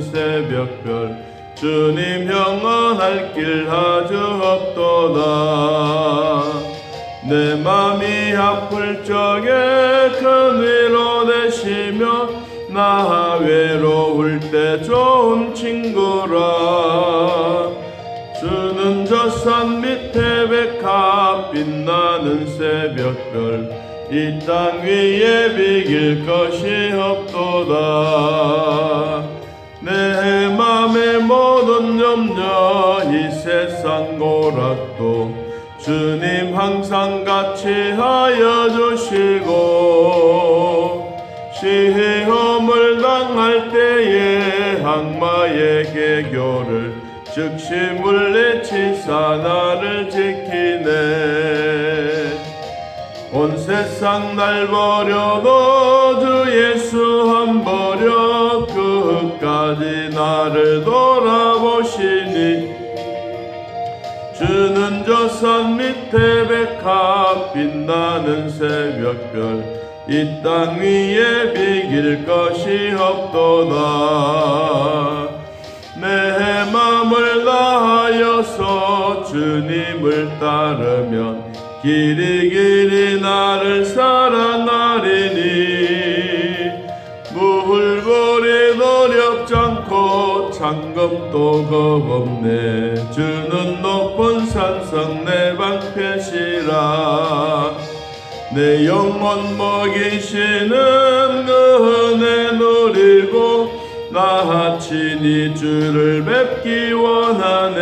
새벽별 주님 영원할 길 아주 없도다. 내 맘이 아플 적에 큰 위로 되시며 나 외로울 때 좋은 친구라. 주는 저 산 밑에 백합 빛나는 새벽별 이 땅 위에 비길 것이 없도다 내 맘의 모든 염려 이 세상 고락도 주님 항상 같이 하여 주시고 시험을 당할 때에 악마의 개교를 즉시 물리치사 나를 지키네. 온 세상 날 버려도 주 예수 한 버려 끝까지 나를 돌아보시니 주는 저 산 밑에 백합 빛나는 새벽별 이 땅 위에 비길 것이 없도다. 내 맘을 다하여서 주님을 따르면 길이 길이 나를 사랑하리니 창검도 겁없네. 주는 높은 산성 내 방패시라. 내 영혼 먹이시는 그 은혜 누리고 나 친히 주를 뵙기 원하네.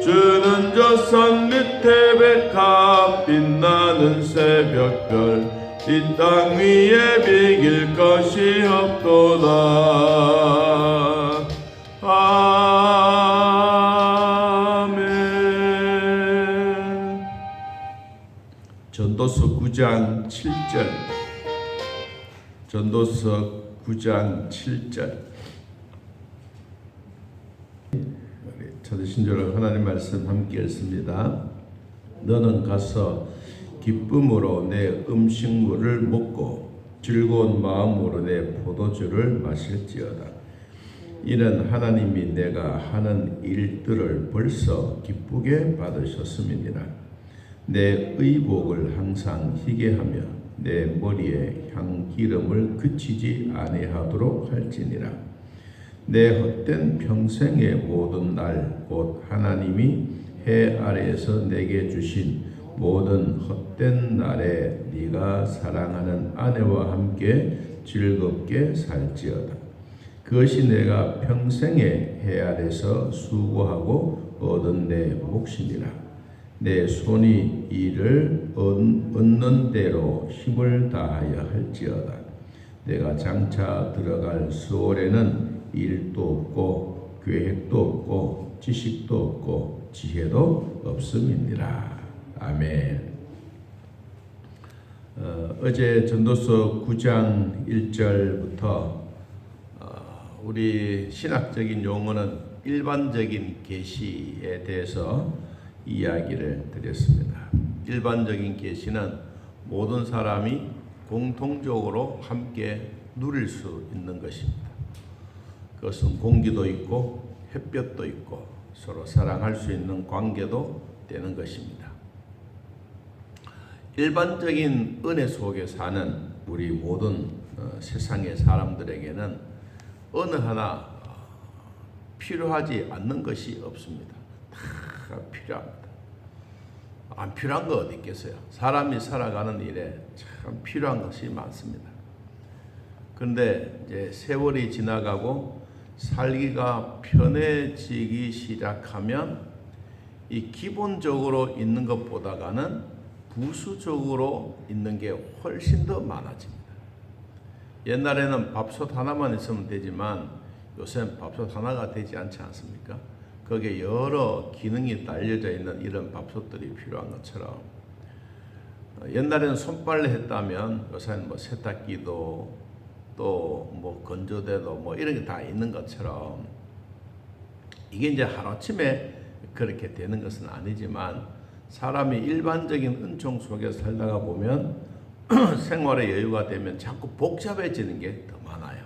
주는 저산 밑에 백합 빛나는 새벽별 이 땅 위에 비길 것이 없도다. 아멘. 전도서 9장 7절. 전도서 9장 7절. 찾으신 줄 하나님 말씀 함께 읽습니다. 너는 가서 기쁨으로 내 음식물을 먹고 즐거운 마음으로 내 포도주를 마실지어다. 이는 하나님이 내가 하는 일들을 벌써 기쁘게 받으셨음이니라. 내 의복을 항상 희게 하며 내 머리에 향기름을 그치지 아니하도록 할지니라. 내 헛된 평생의 모든 날 곧 하나님이 해 아래에서 내게 주신 모든 헛된 날에 네가 사랑하는 아내와 함께 즐겁게 살지어다. 그것이 내가 평생의 해 아래서 수고하고 얻은 내 몫이니라. 내 손이 이를 얻는 대로 힘을 다하여 할지어다. 내가 장차 들어갈 수월에는 일도 없고 계획도 없고 지식도 없고 지혜도 없음이니라. 아멘. 어, 어제 전도서 9장 1절부터 어, 우리 신학적인 용어는 일반적인 계시에 대해서 이야기를 드렸습니다. 일반적인 계시는 모든 사람이 공통적으로 함께 누릴 수 있는 것입니다. 그것은 공기도 있고 햇볕도 있고 서로 사랑할 수 있는 관계도 되는 것입니다. 일반적인 은혜 속에 사는 우리 모든 어, 세상의 사람들에게는 어느 하나 어, 필요하지 않는 것이 없습니다. 다 필요합니다. 안 필요한 거 어디 있겠어요? 사람이 살아가는 일에 참 필요한 것이 많습니다. 그런데 이제 세월이 지나가고 살기가 편해지기 시작하면 이 기본적으로 있는 것보다가는 부수적으로 있는 게 훨씬 더 많아집니다. 옛날에는 밥솥 하나만 있으면 되지만 요새는 밥솥 하나가 되지 않지 않습니까? 거기에 여러 기능이 딸려져 있는 이런 밥솥들이 필요한 것처럼 옛날에는 손빨래 했다면 요새는 뭐 세탁기도 또 뭐 건조대도 뭐 이런 게 다 있는 것처럼 이게 이제 하루아침에 그렇게 되는 것은 아니지만 사람이 일반적인 은총 속에 살다가 보면 생활의 여유가 되면 자꾸 복잡해지는 게 더 많아요.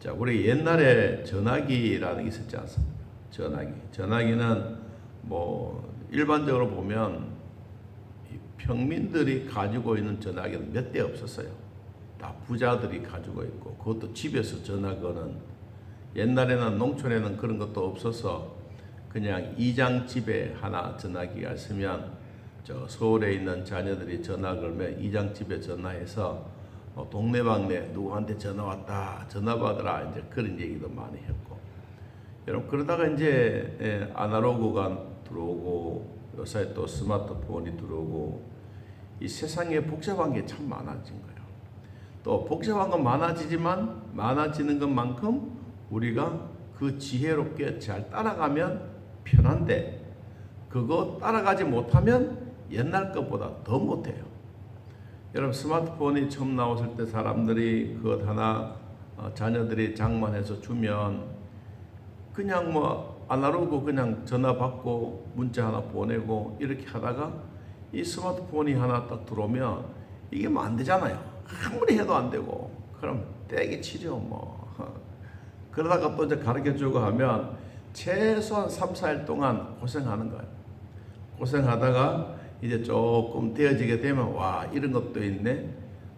자, 우리 옛날에 전화기라는 게 있었지 않습니까? 전화기. 전화기는 뭐 일반적으로 보면 이 평민들이 가지고 있는 전화기는 몇 대 없었어요. 다 부자들이 가지고 있고 그것도 집에서 전화 거는 옛날에는 농촌에는 그런 것도 없어서 그냥 이장 집에 하나 전화기가 있으면 저 서울에 있는 자녀들이 전화 걸면 이장 집에 전화해서 어, 동네방네 누구한테 전화 왔다 전화 받으라 이제 그런 얘기도 많이 했고 여러분 그러다가 이제 예, 아날로그가 들어오고 요새 또 스마트폰이 들어오고 이 세상에 복잡한 게 참 많아진 거예요. 또 복잡한 건 많아지지만 많아지는 것만큼 우리가 그 지혜롭게 잘 따라가면 편한데 그거 따라가지 못하면 옛날 것보다 더 못해요. 여러분 스마트폰이 처음 나왔을 때 사람들이 그것 하나 어, 자녀들이 장만해서 주면 그냥 뭐 아날로그 그냥 전화 받고 문자 하나 보내고 이렇게 하다가 이 스마트폰이 하나 딱 들어오면 이게 뭐 안 되잖아요. 아무리 해도 안 되고 그럼 떼기 치죠 뭐. 그러다가 또 이제 가르쳐 주고 하면 최소한 3, 4일 동안 고생하는 거예요. 고생하다가 이제 조금 되어지게 되면 와 이런 것도 있네.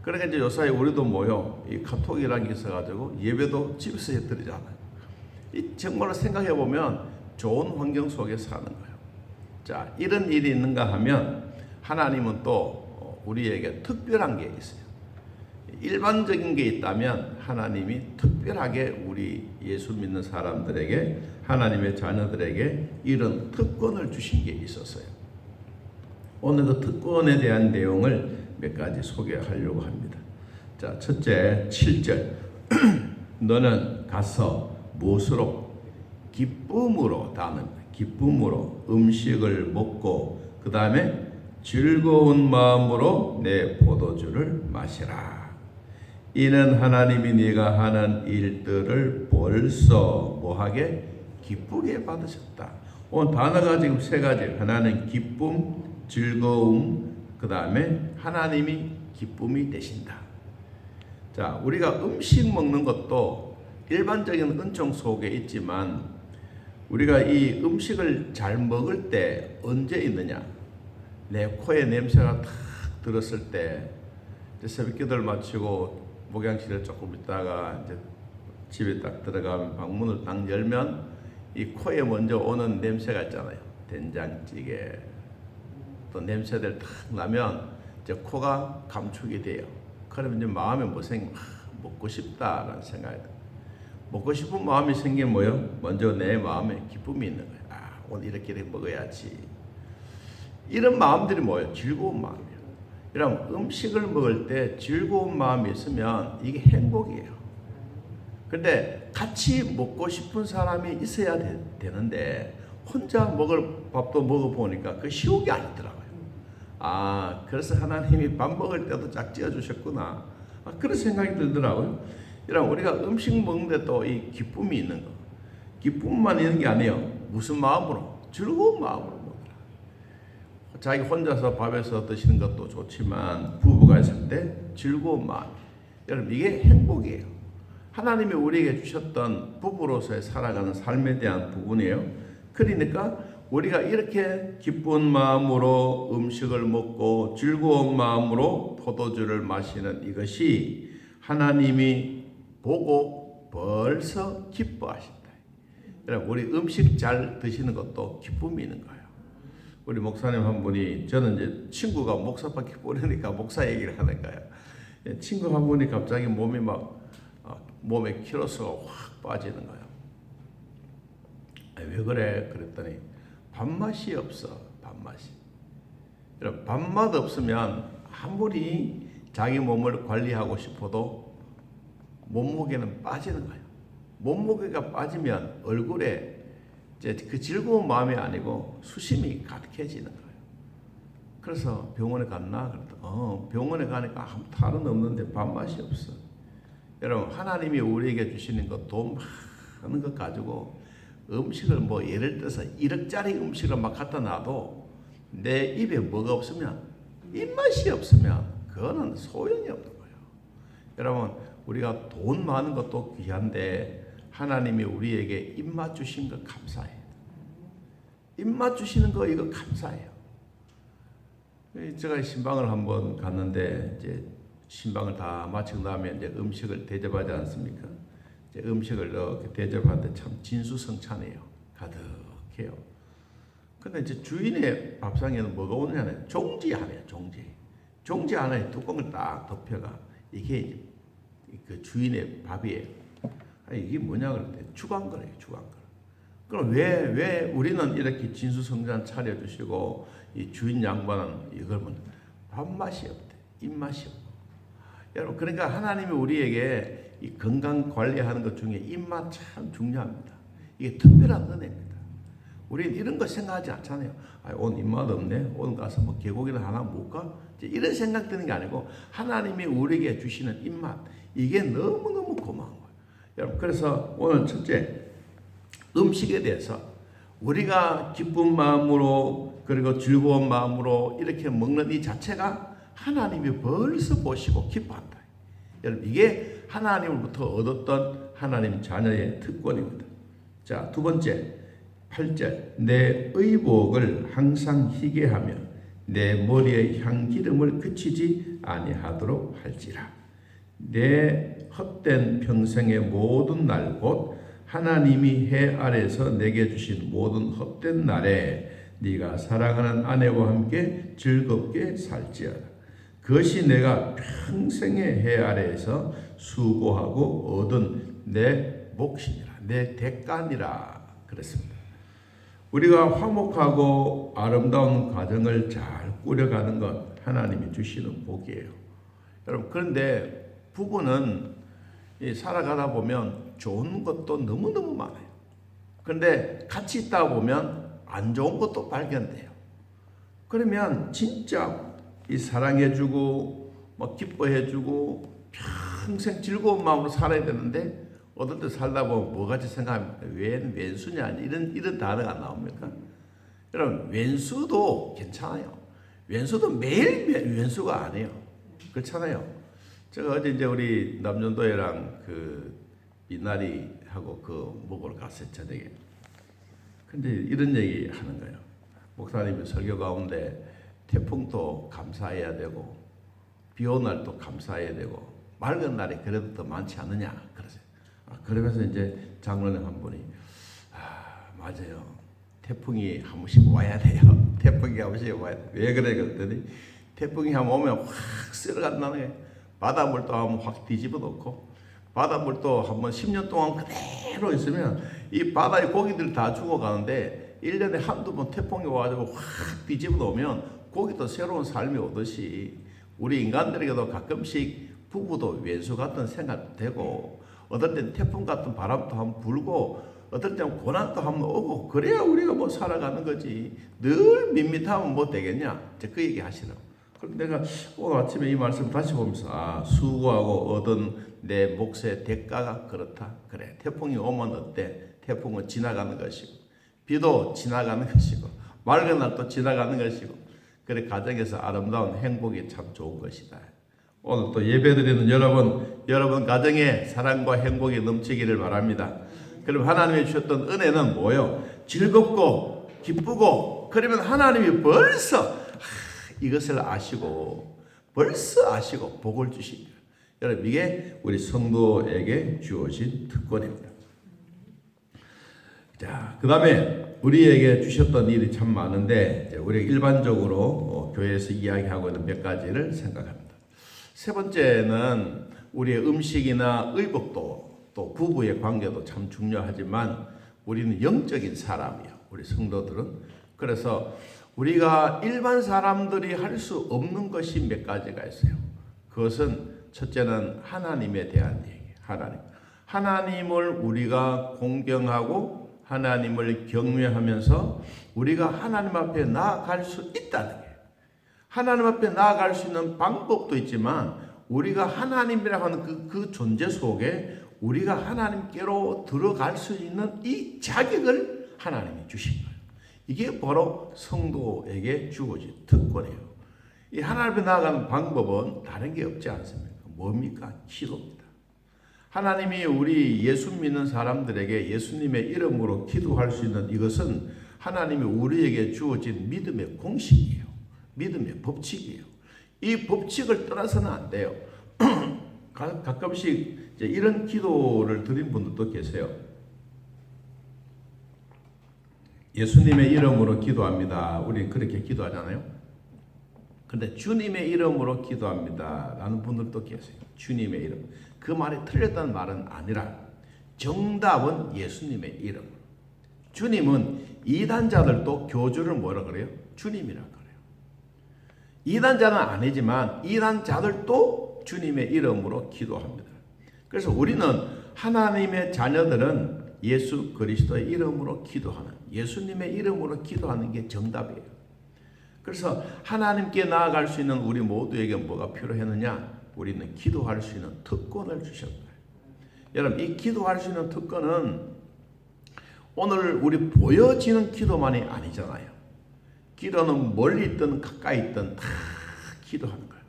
그러니까 이제 요사이 우리도 모여 이 카톡이라는 게 있어가지고 예배도 집에서 해드리잖아요. 이 정말로 생각해 보면 좋은 환경 속에 사는 거예요. 자 이런 일이 있는가 하면 하나님은 또 우리에게 특별한 게 있어요. 일반적인 게 있다면 하나님이 특별하게 우리 예수 믿는 사람들에게 하나님의 자녀들에게 이런 특권을 주신 게 있었어요. 오늘 그 특권에 대한 내용을 몇 가지 소개하려고 합니다. 자, 첫째 7절. 너는 가서 무엇으로 기쁨으로 다는 기쁨으로 음식을 먹고 그 다음에 즐거운 마음으로 내 포도주를 마시라. 이는 하나님이 네가 하는 일들을 벌써 뭐하게 기쁘게 받으셨다. 오늘 단어가 지금 세 가지. 하나는 기쁨, 즐거움, 그 다음에 하나님이 기쁨이 되신다. 자, 우리가 음식 먹는 것도 일반적인 은총 속에 있지만 우리가 이 음식을 잘 먹을 때 언제 있느냐? 내 코에 냄새가 탁 들었을 때 이제 새벽 기도를 마치고 목양실에 조금 있다가 이제 집에 딱 들어가면 방문을 딱 열면 이 코에 먼저 오는 냄새가 있잖아요. 된장찌개 또 냄새들 탁 나면 이제 코가 감축이 돼요. 그러면 이제 마음에 뭐 생겨 먹고 싶다라는 생각이 들 먹고 싶은 마음이 생기면 뭐요? 먼저 내 마음에 기쁨이 있는 거예요. 아 오늘 이렇게 먹어야지. 이런 마음들이 뭐예요? 즐거운 마음이에요. 이런 음식을 먹을 때 즐거운 마음이 있으면 이게 행복이에요. 근데 같이 먹고 싶은 사람이 있어야 되, 되는데 혼자 먹을 밥도 먹어보니까 그 쉬운 게 아니더라고요. 아, 그래서 하나님이 밥 먹을 때도 짝 지어 주셨구나. 아, 그런 생각이 들더라고요. 이런 우리가 음식 먹는데 또 이 기쁨이 있는 거. 기쁨만 있는 게 아니에요. 무슨 마음으로? 즐거운 마음으로. 자기 혼자서 밥에서 드시는 것도 좋지만 부부가 있을 때 즐거운 마음. 여러분 이게 행복이에요. 하나님이 우리에게 주셨던 부부로서의 살아가는 삶에 대한 부분이에요. 그러니까 우리가 이렇게 기쁜 마음으로 음식을 먹고 즐거운 마음으로 포도주를 마시는 이것이 하나님이 보고 벌써 기뻐하신다. 우리 음식 잘 드시는 것도 기쁨이 있는 거예요. 우리 목사님 한 분이 저는 이제 친구가 목사밖에 모르니까 목사 얘기를 하는 거예요. 예, 친구 한 분이 갑자기 몸이 막 어, 몸에 키로수가 확 빠지는 거예요. 아, 왜 그래? 그랬더니 밥맛이 없어. 밥맛이. 여러분 밥맛 없으면 아무리 자기 몸을 관리하고 싶어도 몸무게는 빠지는 거예요. 몸무게가 빠지면 얼굴에 이제 그 즐거운 마음이 아니고 수심이 가득해지는 거예요. 그래서 병원에 갔나? 그랬더니 어, 병원에 가니까 아무 탈은 없는데 밥맛이 없어. 여러분 하나님이 우리에게 주시는 것돈 많은 것 가지고 음식을 뭐 예를 들어서 1억짜리 음식을 막 갖다 놔도 내 입에 뭐가 없으면 입맛이 없으면 그거는 소용이 없는 거예요. 여러분 우리가 돈 많은 것도 귀한데 하나님이 우리에게 입맛 주신 거 감사해요. 입맛 주시는 거 이거 감사해요. 제가 신방을 한번 갔는데 이제 신방을 다 마치고 나면 이제 음식을 대접하지 않습니까? 이제 음식을 이렇게 대접하는데 참 진수성찬해요. 가득해요. 근데 이제 주인의 밥상에는 뭐가 오느냐면 종지 하나요, 종지. 종지 하나에 뚜껑을 딱 덮여가 이게 그 주인의 밥이에요. 이게 뭐냐 그러는데 주간거래요, 주간거. 그럼 왜, 왜 우리는 이렇게 진수성찬 차려주시고 이 주인 양반은 이걸 뭐 밥맛이 없대, 입맛이 없고. 여러분 그러니까 하나님이 우리에게 이 건강 관리하는 것 중에 입맛 참 중요합니다. 이게 특별한 은혜입니다. 우리는 이런 거 생각하지 않잖아요. 아, 오늘 입맛 없네. 오늘 가서 뭐 개고기를 하나 먹을까? 이런 생각 드는 게 아니고 하나님이 우리에게 주시는 입맛 이게 너무 너무 고마운. 여러분 그래서 오늘 첫째 음식에 대해서 우리가 기쁜 마음으로 그리고 즐거운 마음으로 이렇게 먹는 이 자체가 하나님이 벌써 보시고 기뻐한다. 여러분 이게 하나님으로부터 얻었던 하나님 자녀의 특권입니다. 자, 두 번째 8절 내 의복을 항상 희게 하며 내 머리에 향기름을 그치지 아니하도록 할지라 내 헛된 평생의 모든 날 곧 하나님이 해 아래서 내게 주신 모든 헛된 날에 네가 사랑하는 아내와 함께 즐겁게 살지어다. 그것이 내가 평생의 해 아래에서 수고하고 얻은 내 몫이니라, 내 대가니라 그랬습니다. 우리가 화목하고 아름다운 가정을 잘 꾸려가는 것 하나님이 주시는 복이에요. 여러분 그런데 부부는 이 살아가다 보면 좋은 것도 너무너무 많아요. 그런데 같이 있다 보면 안 좋은 것도 발견돼요. 그러면 진짜 이 사랑해주고 뭐 기뻐해주고 평생 즐거운 마음으로 살아야 되는데 어떨 때 살다 보면 뭐같이 생각합니까? 웬 왼수냐 이런 이런 단어가 나옵니까? 여러분 왼수도 괜찮아요. 왼수도 매일 왼수가 아니에요. 그렇잖아요. 제가 어제 이제 우리 남전도회랑 그 이날이하고 그 먹으러 갔어요 저녁에. 근데 이런 얘기 하는 거예요. 목사님이 설교 가운데 태풍도 감사해야 되고 비 오는 날도 감사해야 되고 맑은 날이 그래도 더 많지 않느냐 그러세요. 아, 그러면서 이제 장로님 한 분이 아 맞아요. 태풍이 한 번씩 와야 돼요. 태풍이 한 번씩 와야 돼. 왜 그래 그랬더니 태풍이 한 번 오면 확 쓸어간다는 게 바닷물도 한번 확 뒤집어 놓고 바닷물도 한번 10년 동안 그대로 있으면 이 바다의 고기들 다 죽어가는데 1년에 한두 번 태풍이 와가지고 확 뒤집어 놓으면 고기도 새로운 삶이 오듯이 우리 인간들에게도 가끔씩 부부도 왼수 같은 생각 되고 어떨 땐 태풍 같은 바람도 한번 불고 어떨 때는 고난도 한번 오고 그래야 우리가 뭐 살아가는 거지. 늘 밋밋하면 뭐 되겠냐? 그 얘기 하시라고 그런데 내가 오늘 아침에 이 말씀 다시 보면서 아 수고하고 얻은 내 몫의 대가가 그렇다 그래 태풍이 오면 어때 태풍은 지나가는 것이고 비도 지나가는 것이고 맑은 날도 지나가는 것이고 그래 가정에서 아름다운 행복이 참 좋은 것이다. 오늘 또 예배드리는 여러분, 여러분 가정에 사랑과 행복이 넘치기를 바랍니다. 그럼 하나님이 주셨던 은혜는 뭐요? 즐겁고 기쁘고 그러면 하나님이 벌써 하, 이것을 아시고 벌써 아시고 복을 주십니다. 여러분 이게 우리 성도에게 주어진 특권입니다. 자, 그 다음에 우리에게 주셨던 일이 참 많은데 우리 일반적으로 어, 교회에서 이야기하고 있는 몇 가지를 생각합니다. 세 번째는 우리의 음식이나 의복도 또 부부의 관계도 참 중요하지만 우리는 영적인 사람이요. 우리 성도들은 그래서 우리가 일반 사람들이 할 수 없는 것이 몇 가지가 있어요. 그것은 첫째는 하나님에 대한 얘기. 하나님. 하나님을 우리가 공경하고 하나님을 경외하면서 우리가 하나님 앞에 나아갈 수 있다는 게 하나님 앞에 나아갈 수 있는 방법도 있지만 우리가 하나님이라고 하는 그, 그 존재 속에 우리가 하나님께로 들어갈 수 있는 이 자격을 하나님이 주신 거예요. 이게 바로 성도에게 주어진 특권이에요. 이 하나님 앞에 나아가는 방법은 다른 게 없지 않습니까? 뭡니까? 기도입니다. 하나님이 우리 예수 믿는 사람들에게 예수님의 이름으로 기도할 수 있는 이것은 하나님이 우리에게 주어진 믿음의 공식이에요. 믿음의 법칙이에요. 이 법칙을 떠나서는 안 돼요. 가끔씩 이런 기도를 드린 분들도 계세요. 예수님의 이름으로 기도합니다. 우리 그렇게 기도하잖아요. 근데 주님의 이름으로 기도합니다. 라는 분들도 계세요. 주님의 이름. 그 말이 틀렸다는 말은 아니라 정답은 예수님의 이름. 주님은 이단자들도 교주를 뭐라 그래요? 주님이라 그래요. 이단자는 아니지만 이단자들도 주님의 이름으로 기도합니다. 그래서 우리는 하나님의 자녀들은 예수 그리스도의 이름으로 기도하는 예수님의 이름으로 기도하는 게 정답이에요. 그래서 하나님께 나아갈 수 있는 우리 모두에게 뭐가 필요했느냐? 우리는 기도할 수 있는 특권을 주셨다. 여러분, 이 기도할 수 있는 특권은 오늘 우리 보여지는 기도만이 아니잖아요. 기도는 멀리 있든 가까이 있든 다 기도하는 거예요.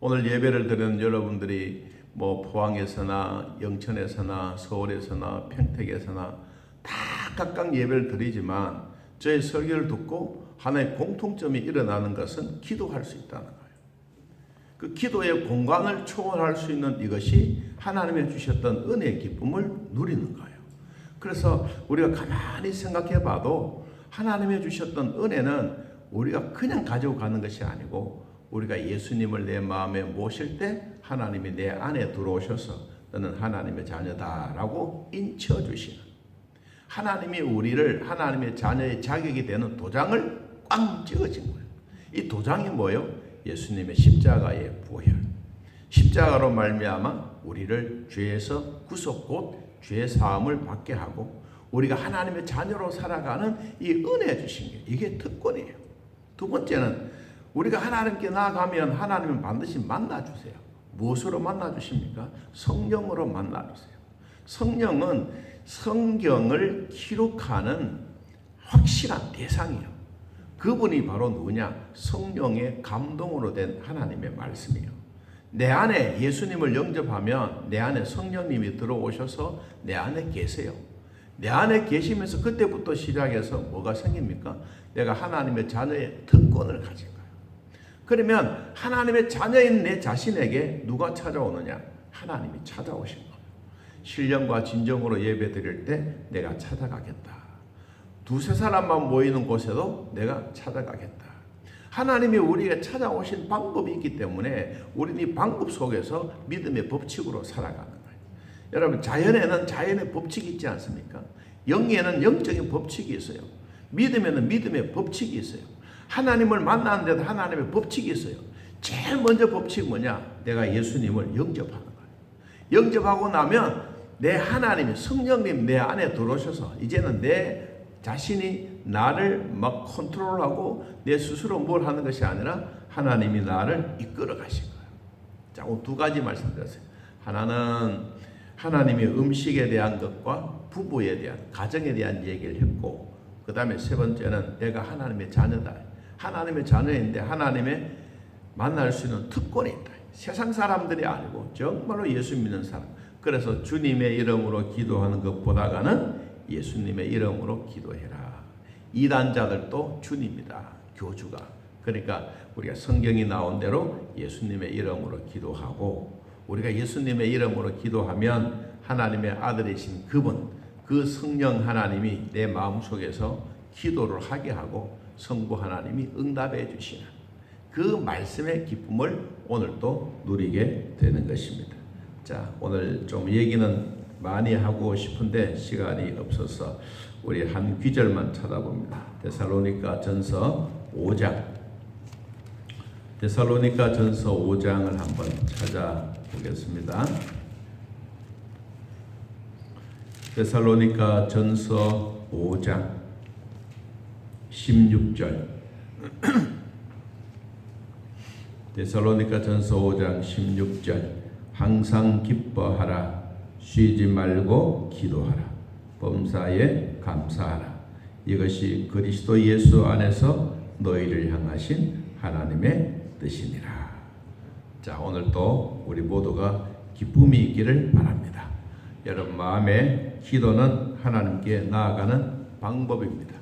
오늘 예배를 드리는 여러분들이 뭐 포항에서나 영천에서나 서울에서나 평택에서나 다 각각 예배를 드리지만 저의 설교를 듣고 하나의 공통점이 일어나는 것은 기도할 수 있다는 거예요. 그 기도의 공간을 초월할 수 있는 이것이 하나님의 주셨던 은혜의 기쁨을 누리는 거예요. 그래서 우리가 가만히 생각해 봐도 하나님의 주셨던 은혜는 우리가 그냥 가지고 가는 것이 아니고 우리가 예수님을 내 마음에 모실 때 하나님이 내 안에 들어오셔서 너는 하나님의 자녀다라고 인쳐 주시는 하나님이 우리를 하나님의 자녀의 자격이 되는 도장을 꽝 찍어진 거예요. 이 도장이 뭐예요? 예수님의 십자가의 부활. 십자가로 말미암아 우리를 죄에서 구속 곧 죄 사함을 받게 하고 우리가 하나님의 자녀로 살아가는 이 은혜 주신 게 이게 특권이에요. 두 번째는 우리가 하나님께 나아가면 하나님은 반드시 만나 주세요. 무엇으로 만나 주십니까? 성령으로 만나 주세요. 성령은 성경을 기록하는 확실한 대상이에요. 그분이 바로 누구냐? 성령의 감동으로 된 하나님의 말씀이에요. 내 안에 예수님을 영접하면 내 안에 성령님이 들어오셔서 내 안에 계세요. 내 안에 계시면서 그때부터 시작해서 뭐가 생깁니까? 내가 하나님의 자녀의 특권을 거예요. 그러면 하나님의 자녀인 내 자신에게 누가 찾아오느냐? 하나님이 찾아오신 거예요. 신령과 진정으로 예배 드릴 때 내가 찾아가겠다. 두세 사람만 모이는 곳에도 내가 찾아가겠다. 하나님이 우리에게 찾아오신 방법이 있기 때문에 우리는 이 방법 속에서 믿음의 법칙으로 살아가는 거예요. 여러분 자연에는 자연의 법칙이 있지 않습니까? 영에는 영적인 법칙이 있어요. 믿음에는 믿음의 법칙이 있어요. 하나님을 만나는데도 하나님의 법칙이 있어요. 제일 먼저 법칙이 뭐냐? 내가 예수님을 영접하는 거예요. 영접하고 나면 내 하나님이 성령님 내 안에 들어오셔서 이제는 내 자신이 나를 막 컨트롤하고 내 스스로 뭘 하는 것이 아니라 하나님이 나를 이끌어 가신 거예요. 자, 오늘 두 가지 말씀드렸어요. 하나는 하나님의 음식에 대한 것과 부부에 대한 가정에 대한 얘기를 했고 그 다음에 세 번째는 내가 하나님의 자녀다. 하나님의 자녀인데 하나님의 만날 수 있는 특권이 있다. 세상 사람들이 아니고 정말로 예수 믿는 사람. 그래서 주님의 이름으로 기도하는 것보다가는 예수님의 이름으로 기도해라. 이단자들도 주님이다. 교주가. 그러니까 우리가 성경이 나온 대로 예수님의 이름으로 기도하고 우리가 예수님의 이름으로 기도하면 하나님의 아들이신 그분, 그 성령 하나님이 내 마음 속에서 기도를 하게 하고 성부 하나님이 응답해 주시는 그 말씀의 기쁨을 오늘도 누리게 되는 것입니다. 자, 오늘 좀 얘기는 많이 하고 싶은데 시간이 없어서 우리 한 귀절만 찾아봅니다. 데살로니가 전서 5장. 데살로니가 전서 5장을 한번 찾아보겠습니다. 데살로니가 전서 5장 16절 데살로니가 전서 5장 16절 항상 기뻐하라 쉬지 말고 기도하라 범사에 감사하라 이것이 그리스도 예수 안에서 너희를 향하신 하나님의 뜻이니라. 자, 오늘 또 우리 모두가 기쁨이 있기를 바랍니다. 여러분 마음에 기도는 하나님께 나아가는 방법입니다.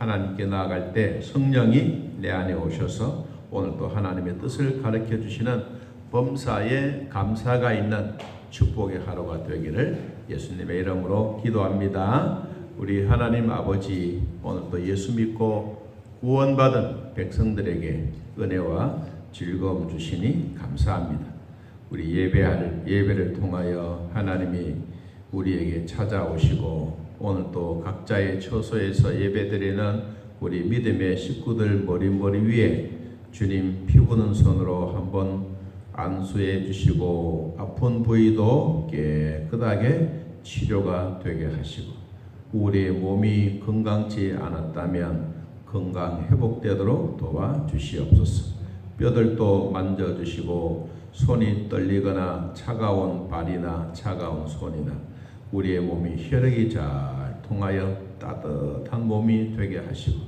하나님께 나아갈 때 성령이 내 안에 오셔서 오늘 또 하나님의 뜻을 가르쳐 주시는 범사에 감사가 있는 축복의 하루가 되기를 예수님의 이름으로 기도합니다. 우리 하나님 아버지 오늘 또 예수 믿고 구원받은 백성들에게 은혜와 즐거움 주시니 감사합니다. 우리 예배할 예배를 통하여 하나님이 우리에게 찾아오시고 오늘 또 각자의 처소에서 예배드리는 우리 믿음의 식구들 머리머리 위에 주님 피부는 손으로 한번 안수해 주시고 아픈 부위도 깨끗하게 치료가 되게 하시고 우리의 몸이 건강치 않았다면 건강 회복되도록 도와 주시옵소서. 뼈들도 만져 주시고 손이 떨리거나 차가운 발이나 차가운 손이나 우리의 몸이 혈액이 잘 통하여 따뜻한 몸이 되게 하시고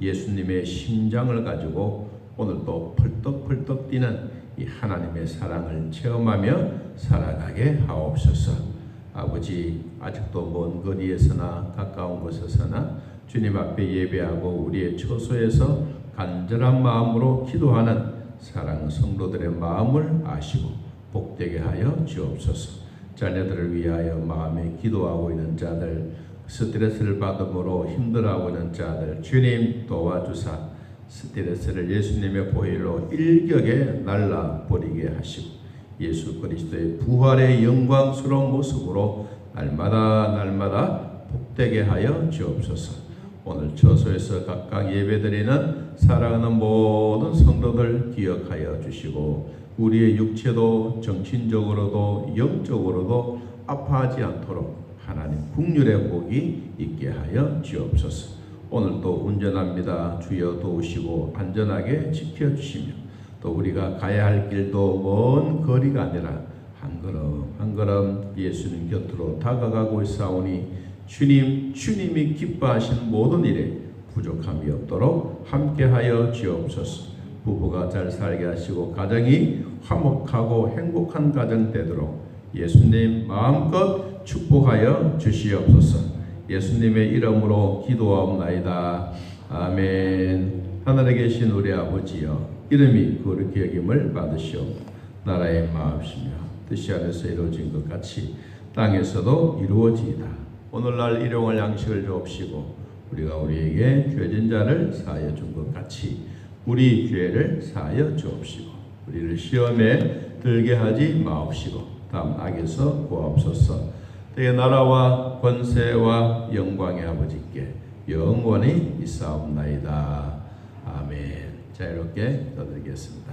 예수님의 심장을 가지고 오늘도 펄떡펄떡 뛰는 이 하나님의 사랑을 체험하며 살아가게 하옵소서. 아버지 아직도 먼 거리에서나 가까운 곳에서나 주님 앞에 예배하고 우리의 처소에서 간절한 마음으로 기도하는 사랑 성도들의 마음을 아시고 복되게 하여 주옵소서. 자녀들을 위하여 마음에 기도하고 있는 자들, 스트레스를 받음으로 힘들어하고 있는 자들, 주님 도와주사 스트레스를 예수님의 보혈로 일격에 날라 버리게 하시고 예수 그리스도의 부활의 영광스러운 모습으로 날마다 날마다 복되게 하여 주옵소서. 오늘 저소에서 각각 예배드리는 사랑하는 모든 성도들 기억하여 주시고 우리의 육체도 정신적으로도 영적으로도 아파하지 않도록 하나님 국률의 복이 있게 하여 주옵소서. 오늘도 운전합니다. 주여 도우시고 안전하게 지켜주시며 또 우리가 가야 할 길도 먼 거리가 아니라 한 걸음 한 걸음 예수님 곁으로 다가가고 있사오니 주님 주님이 기뻐하신 모든 일에 부족함이 없도록 함께하여 주옵소서. 부부가 잘 살게 하시고 가정이 화목하고 행복한 가정 되도록 예수님 마음껏 축복하여 주시옵소서. 예수님의 이름으로 기도하옵나이다. 아멘. 하늘에 계신 우리 아버지여 이름이 거룩히 여김을 받으시오. 나라의 마음이시며 뜻이 하늘에서 이루어진 것 같이 땅에서도 이루어지이다. 오늘날 일용할 양식을 주옵시고 우리가 우리에게 죄진 자를 사하여 준 것 같이 우리 죄를 사하여 주옵시고 우리를 시험에 들게 하지 마옵시고 다음 악에서 구하옵소서. 때의 나라와 권세와 영광의 아버지께 영원히 있사옵나이다. 아멘. 자유롭게 떠들겠습니다.